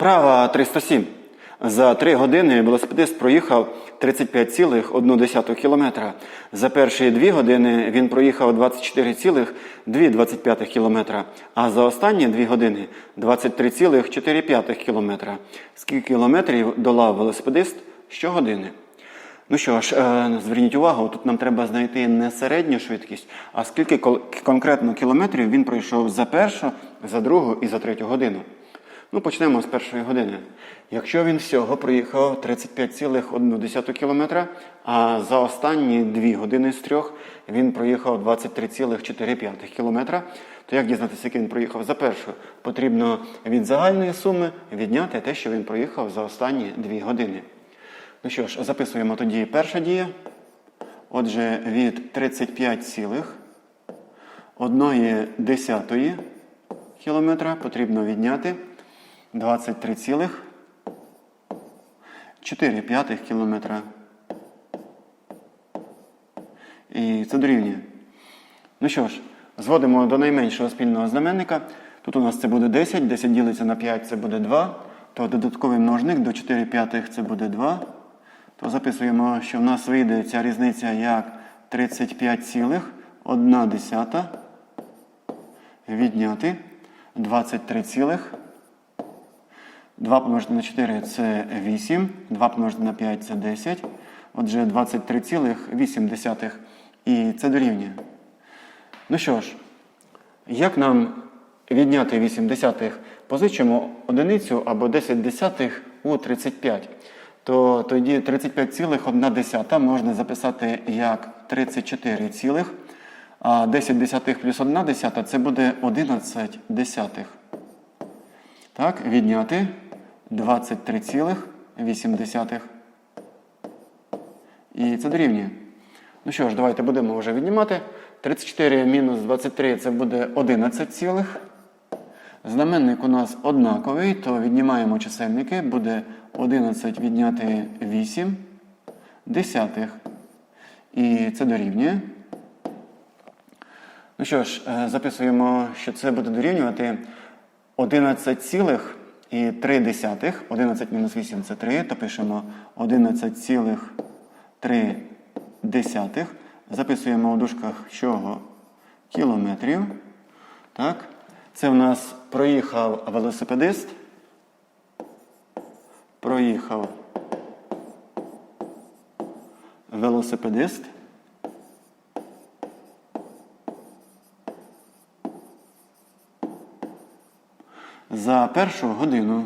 Вправа 307. За 3 години велосипедист проїхав 35,1 км. За перші 2 години він проїхав 24,2 км, а за останні 2 години 23,4 км. Скільки кілометрів долав велосипедист щогодини? Ну що ж, е, зверніть увагу, тут нам треба знайти не середню швидкість, а скільки конкретно кілометрів він пройшов за першу, за другу і за третю годину. Ну, почнемо з першої години. Якщо він всього проїхав 35,1 км, а за останні 2 години з трьох він проїхав 23,4 км, то як дізнатися, який він проїхав за першу? Потрібно від загальної суми відняти те, що він проїхав за останні 2 години. Ну що ж, записуємо тоді перша дія. Отже, від 35,1 десятої кілометра потрібно відняти 23,4 кілометра. І це дорівнює. Ну що ж, зводимо до найменшого спільного знаменника. Тут у нас це буде 10, 10 ділиться на 5, це буде 2. То додатковий множник до 4 п'ятих це буде 2. То записуємо, що в нас вийде ця різниця як 35,1 відняти 23, 2 помножити на 4 це 8, 2 помножити на 5 це 10. Отже, 23,8. І це дорівнює. Ну що ж, як нам відняти 8 десятих? Позичимо одиницю або 10 десятих у 35. То тоді 35,1 можна записати як 34, цілих, а 10 десятих плюс 1 десята це буде 11 десятих. Так, відняти 23,8. І це дорівнює. Ну що ж, давайте будемо вже віднімати. 34 мінус 23 це буде 11 цілих. Знаменник у нас однаковий, то віднімаємо чисельники. Буде 11 відняти 8 десятих. І це дорівнює. Ну що ж, е, записуємо, що це буде дорівнювати 11 цілих і 3 десятих. 11 мінус 8 це 3, то пишемо 11 цілих 3 десятих. Записуємо у дужках чого? Кілометрів. Так. Це в нас проїхав велосипедист. Проїхав велосипедист. За першу годину.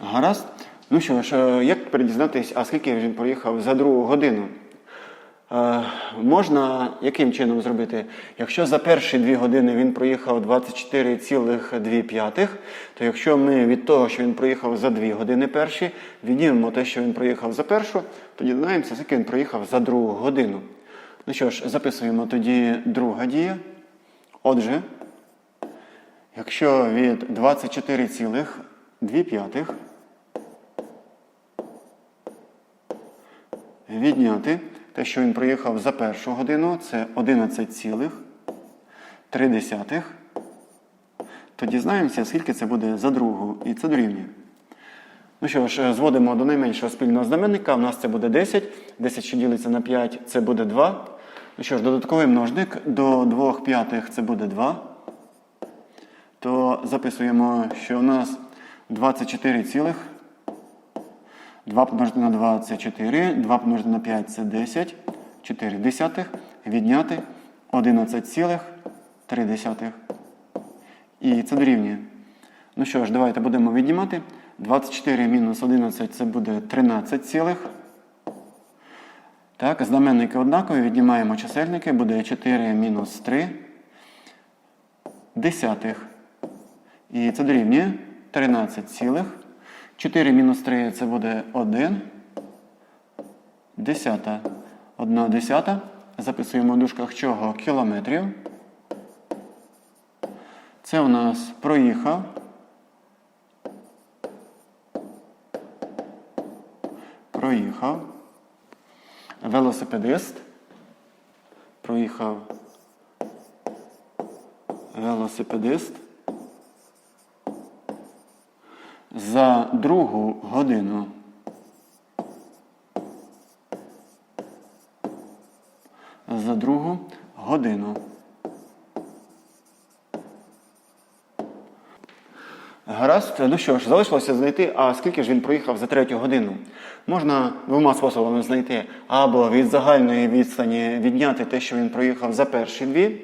Гаразд. Ну що ж, е, як передізнатись, а скільки він проїхав за другу годину? Е, можна яким чином зробити? Якщо за перші дві години він проїхав 24,2, то якщо ми від того, що він проїхав за дві години перші, віднімемо те, що він проїхав за першу, тоді дізнаємося, скільки він проїхав за другу годину. Ну що ж, записуємо тоді друга дія. Отже, якщо від 24,2 відняти те, що він проїхав за першу годину, це 11,3. То дізнаємося, скільки це буде за другу, і це дорівнює. Ну що ж, зводимо до найменшого спільного знаменника. У нас це буде 10. 10, що ділиться на 5, це буде 2. Ну що ж, додатковий множник до 2 п'ятих це буде 2. То записуємо, що у нас 24 цілих. 2 помножити на 2 це 4, 2 помножити на 5 це 10, 4 десятих, відняти 11,3 десятих. І це дорівнює. Ну що ж, давайте будемо віднімати. 24 мінус 11 це буде 13 цілих. Так, знаменники однакові, віднімаємо чисельники, буде 4 мінус 3 десятих. І це дорівнює 13 цілих. 4 мінус 3 це буде 1 десята. 1 десята. Записуємо в дужках чого? Кілометрів. Це у нас проїхав. Проїхав. велосипедист проїхав велосипедист за другу годину. За другу годину. Гаразд, ну що ж, залишилося знайти, а скільки ж він проїхав за третю годину. Можна двома способами знайти або від загальної відстані відняти те, що він проїхав за перші дві,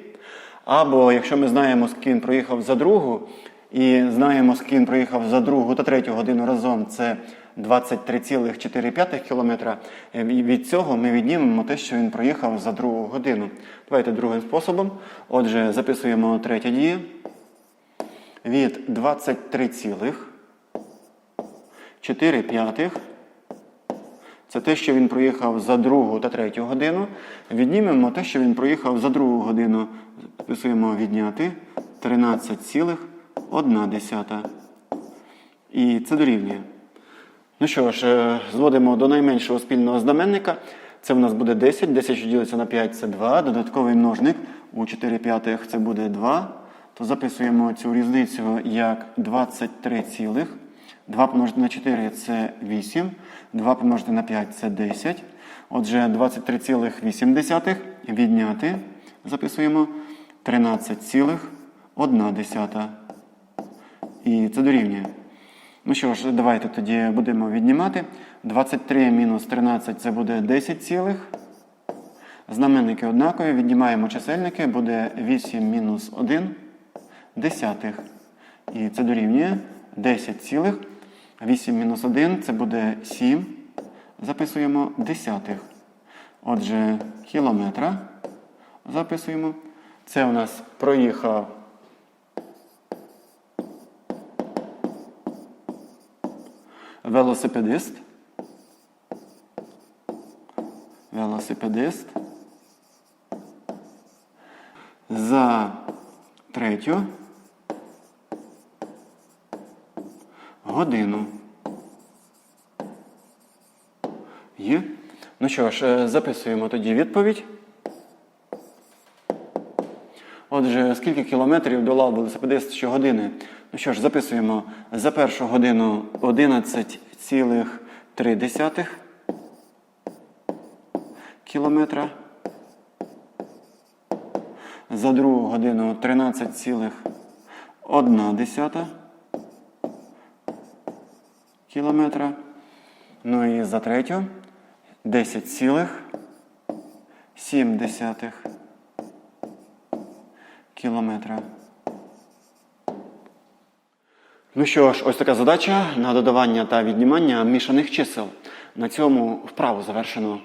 або якщо ми знаємо, скільки він проїхав за другу, і знаємо, скільки він проїхав за другу та третю годину разом, це 23,4 кілометра. І від цього ми віднімемо те, що він проїхав за другу годину. Давайте другим способом. Отже, записуємо третя дія від 23,4. Це те, що він проїхав за другу та третю годину. Віднімемо те, що він проїхав за другу годину. Записуємо відняти 13,1. І це дорівнює. Ну що ж, е, зводимо до найменшого спільного знаменника. Це в нас буде 10. 10, що ділиться на 5, це 2. Додатковий множник у 4 п'ятих це буде 2. То записуємо цю різницю як 23 цілих. 2 помножити на 4 це 8. 2 помножити на 5 це 10. Отже, 23,8 відняти. Записуємо 13,1. І це дорівнює. Ну що ж, давайте тоді будемо віднімати. 23 мінус 13 це буде 10 цілих. Знаменники однакові. Віднімаємо чисельники, буде 8 мінус 1 десятих. І це дорівнює 10 цілих. 8 мінус 1 це буде 7. Записуємо десятих. Отже, кілометра записуємо. Це у нас проїхав велосипедист. Велосипедист. За третю годину. Є. Ну що ж, е, записуємо тоді відповідь. Отже, скільки кілометрів долав велосипедист щогодини? Ну що ж, записуємо за першу годину 11,3 кілометра. За другу годину 13,1 кілометра. Ну і за третю 10,7 кілометра. Ну що ж, ось така задача на додавання та віднімання мішаних чисел. На цьому вправу завершено.